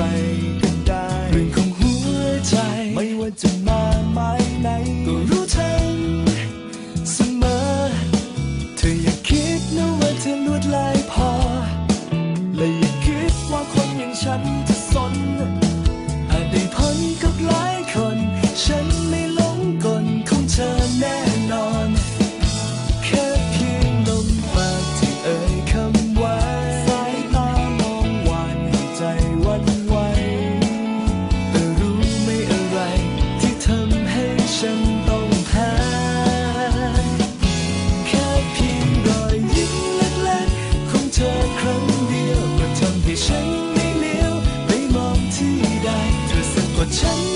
ใครก็ได้เรื่องของหัวใจไม่ว่าจะ 沉